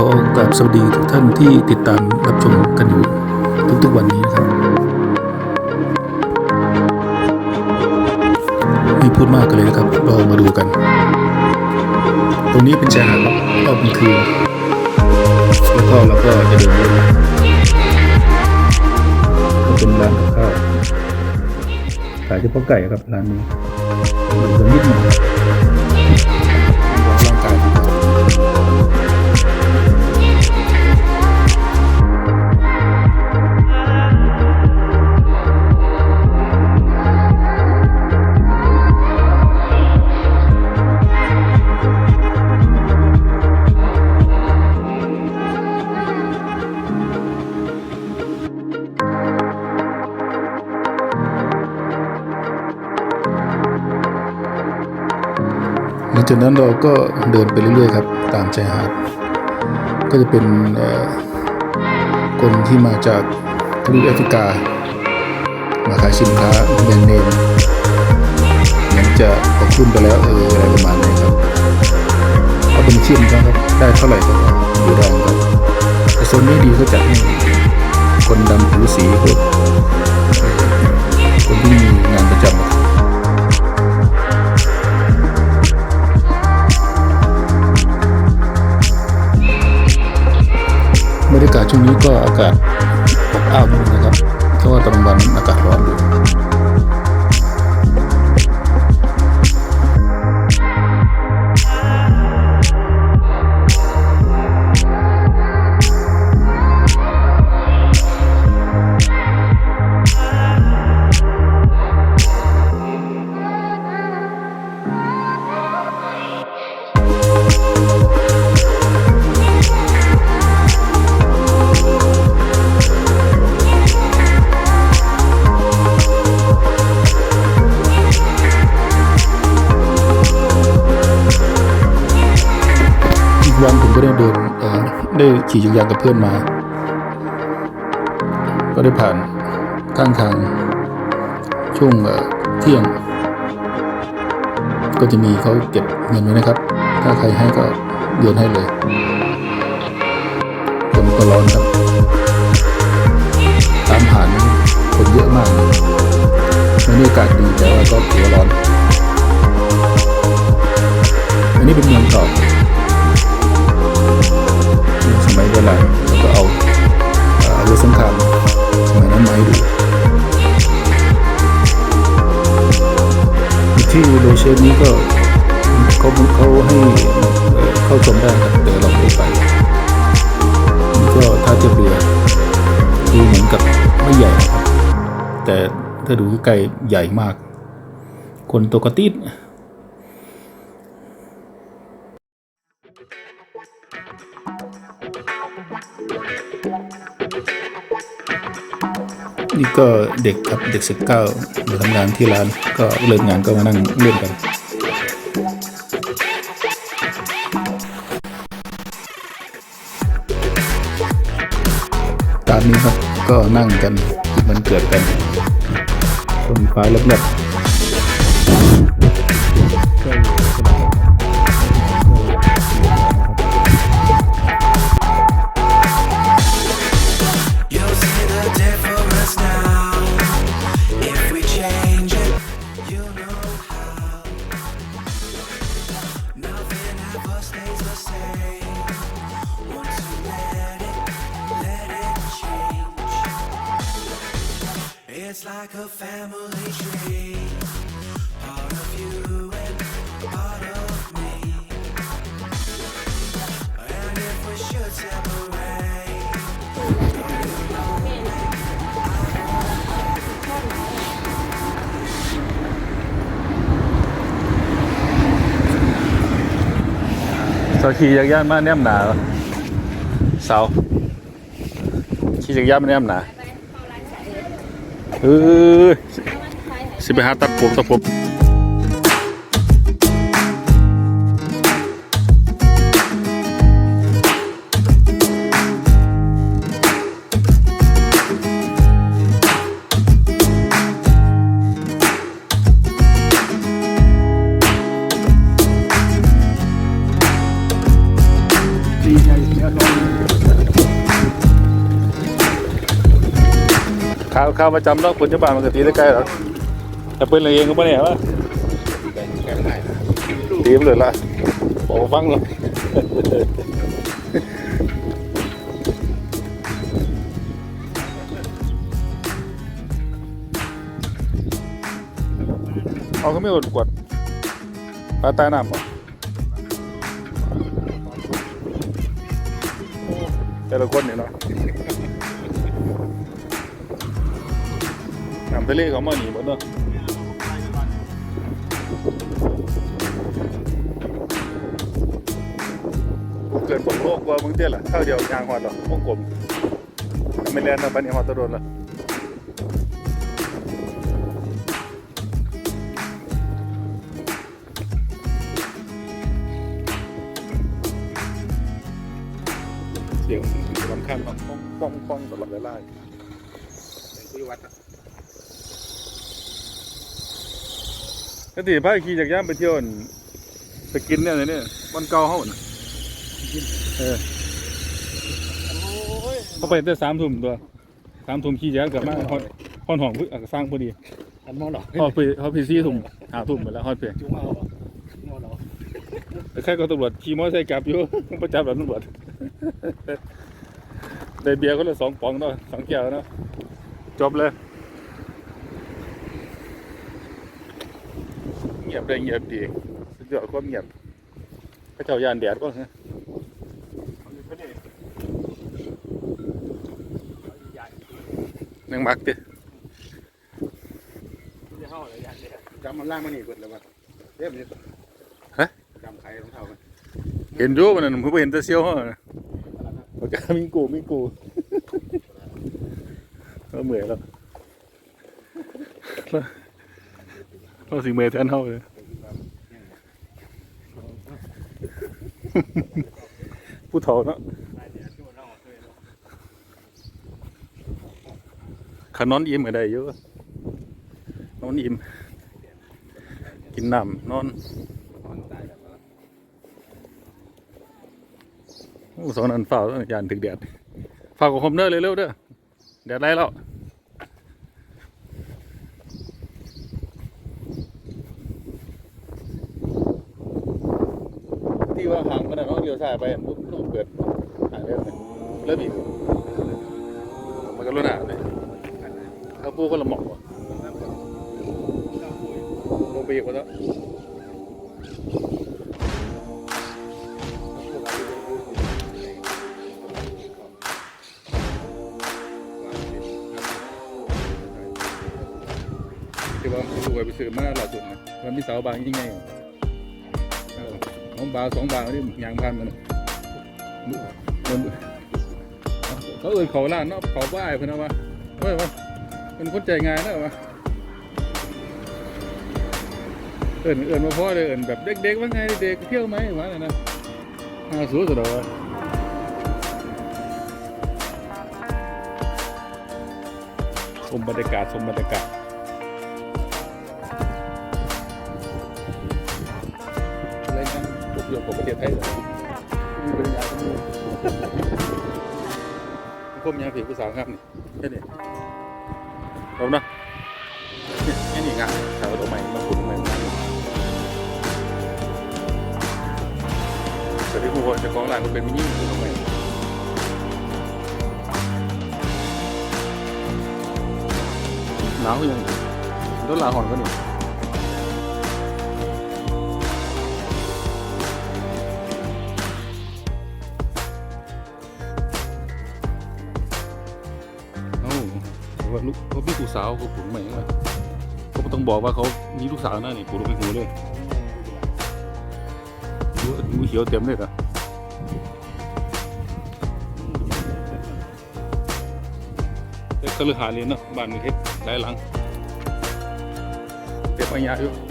ขอกราบสวัสดีทุกท่านที่ติดตามรับชมกันอยู่ทุกๆวันนี้นะครับ ไม่พูดมากกันเลยนะครับเรามาดูกัน ตรงนี้เป็นชายหาดรอบกลางคืนแล้วก็เราก็จะเดินเล่นเป็นร้านกับข้าวขายเฉพาะไก่ครับร้านนี้ดูกันนิดหน่อย จากนั้นเราก็เดินไปเรื่อยๆครับตามชายหาดก็จะเป็นคนที่มาจากทวีปแอฟริกา มาขายสินค้าแบรนด์เนมหมือนจะขอบคุณไปแล้วเอออะไรประมาณนี้ครับเอาเป็นชิมนะครับ ได้เท่าไหร่ก็อยู่ได้ครับแต่โซนนี้ดีก็จัดให้คนดำผิวสีพวกเอ่อคนที่มีงานประจำ รรยากาศช่วงนี้ก็อากาศอบอ้าวนิดนึงนะครับเพราะว่าตอนวันอากาศร้อนอยู่ ขี่จักรยานกับเพื่อนมา ก็ได้ผ่านข้างทาง ช่วงเที่ยง ก็จะมีเขาเก็บเงินไว้นะครับ ถ้าใครให้ก็โยนให้เลยคนก็ร้อนครับตามหานคนเยอะมากเลยบรรยากาศดีแต่ว่าก็ถือว่าร้อน อันนี้เป็นเมืองเก่า มัยโบราณแล้วก็เอาเอ่ออาวุธสงครามสมัยนั้นมาให้ดูที่โดยเชฟนี้ก็เขาเขาให้เข้าชมได้ครับแต่เราไม่ไปนี่ก็ท่าเทียบเรือดูเหมือนกับไม่ใหญ่ครับ แต่ถ้าดูใกล้ใหญ่มาก คนตัวกระติด นี่ก็เด็กครับเด็กสิบเก้ามาทำงานที่ร้านก็เลิกงานก็มานั่งเล่นกัน ตามนี้ครับก็นั่งกันมันเกิดกันต้นฟ้าเล็บๆ like a family tree. Part of you and part of me. And if we should separate. เสาขี่จักรยานมาแนมหนาเสาขี่จักรยานมาแนมหนา เออสิไปหาตัดผมตัดผม ข่าวข่าวประจำแล้วคนจะบ้านมันก็ตีได้ใกล้หรอกแต่เป็นอะไรเองก็ไม่แน่ว่าตีมเลยละบอกฟังเลยเอาเขาไม่หลดกวดปลาใต้น้ำเหรอแต่ละคนเนี่ยเนาะ ทะเลเขามาหนีหมดเนาะกูเกิดบนโลกว่ามึงเตี้ยล่ะเท่าเดียวยางหอดหรอกวงกลมไม่แลนนะปันนี้หอดตะโดนละเสียงสำคัญมากป้องป้องป้องตลอดเวลาคุยวัดอะ ก็ตีพายขี่จากย่ามไปเที่ยวนั่นไปกินเนี่ยไหนเนี่ยวันเก่าเฮาน่ะเออเขาไปแต่สามทุ่มตัวสามทุ่มขี่จักรกลับมาฮอดฮอดห้องพึ่งสร้างพอดีอันมองหรอฮอดไปฮอดไปสี่ทุ่มห้าทุ่มไปแล้วฮอดเพียงจุ๊มเอาหรอมองหรอแต่แค่ก็ตำรวจขี่มอเตอร์ไซค์กลับอยู่ ประจับหลังตำรวจได้เบียร์คนละสองป๋องเนาะสองแก้วเนาะจบเลย เงียบได้เงียบดีสุดยอดความเงียบพระเจ้ายานแดดก็ฮะนังมักติจำมันล่างมันนี่กดเลยว่าเรียบนี่ฮะจำใครรองเท้ามันเห็นอยู่มันนั่นผมเห็นแต่เซียวเขาน่ะปากกามิงกูมิงกูเราเหมื่อยแล้ว เราสิเมื่อยแทนเขาเลยผู้เฒ่าเนาะขนอนอิ่มก็ได้เยอะนอนอิ่มกินน้ำนอนโอ้สองนันฝ้าวยานถึงแดดฝ้าวกับคอมเนอร์เร็วๆเด้อแดดไล่แล้ว ที่ว่าหางมันนะเนาเลี้ยวซ้ายไปปุ๊บต้องเปิดหางเร็วเลยแล้วบีบมันก็ลุ้นหาเลยเขาปูคนละหมอกว่ะลงไปอีกวะเนาะที่ว่าดูไปซื้อมาหล่าสุดนะมันมีเสาบางยิ่งไง อสองบาทสองบาทนี่ยางพันมันเขาเอื่นเขาล้านเนาะเขาบ้าเพื่อนวะเฮ้ยว่าเป็นคนใจงานนะวะเอื่นเอื่นมาพ่อเลยเอื่นแบบเด็กๆว่าไงเด็กเที่ยวไหมวะน่ะนะอาสู้สุดแล้ววะชมบรรยากาศชมบรรยากาศ เรื่องของประเทศไทยเหรอมีปัญญาทั้งหมดพวกมียาผีผู้สาวครับนี่แค่นี้เรานะแค่นี้งานสาวตัวใหม่มาขุดใหม่มาแต่ที่ผู้คนจะของร้านก็เป็นมินิตัวใหม่หนาวยังรถลาหอนก็นี่ ว่าลูกเขามีลูกสาวเขาผูกใหม่ยังไงเขาต้องบอกว่าเขามีลูกสาวนะนี่ผูรู้ไปหูเลยดูเขียวเต็มเลยนะเด็กก็เลยหาเรียนเนาะบ้านมีเฮ็ดหลายหลังเต็มปัญญาอยู่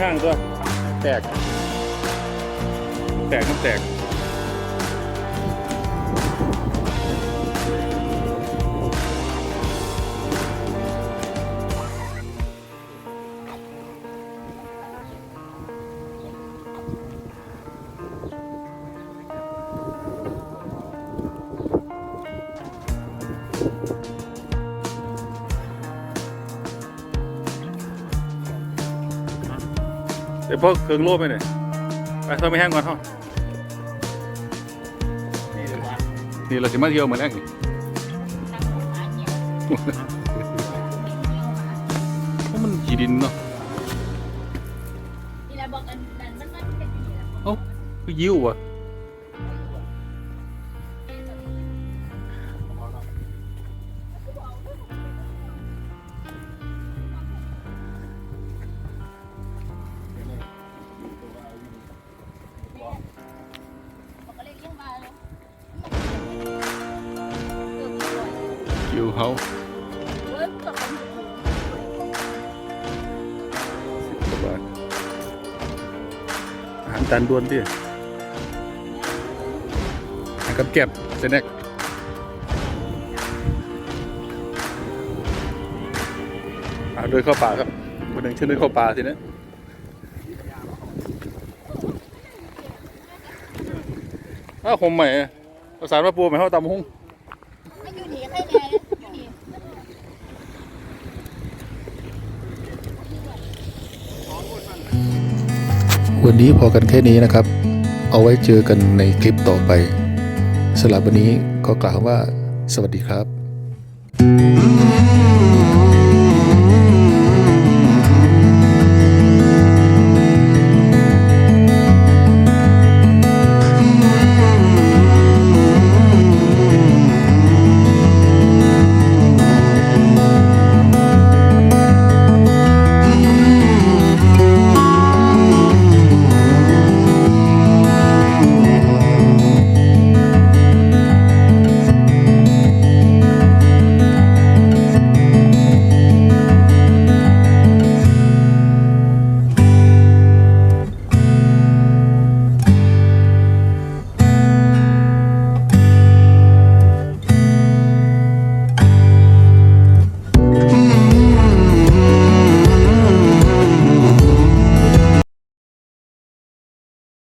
ห้างๆตัว แตก แตกน้ำแตก ดี๋ยวพวกเครื่องโล่ไปหน่อยไปเธอไม่แห้งก่อนเท่านี่เราจะมาเที่ยวเหมือนแรกนี่เพราะมันขีดินเนาะนี่แหละบอกอันนั้นมันมันเป็นอย่างนี้แหละเอ้าคือยิ้ววะ จานด่วนที่อาหารกับแก็บเซน็กเอ่าโดยเข้าป่าครับคนหนึ่งชื่อโดยเข้าป่าสินะอ้าวผมใหม่ภาษาพระปูใหม่เข้าตำหุ้งไม่อยู่นี่ให้แน่ วันนี้พอกันแค่นี้นะครับ เอาไว้เจอกันในคลิปต่อไปสำหรับวันนี้ก็กล่าวว่า สวัสดีครับ Mm,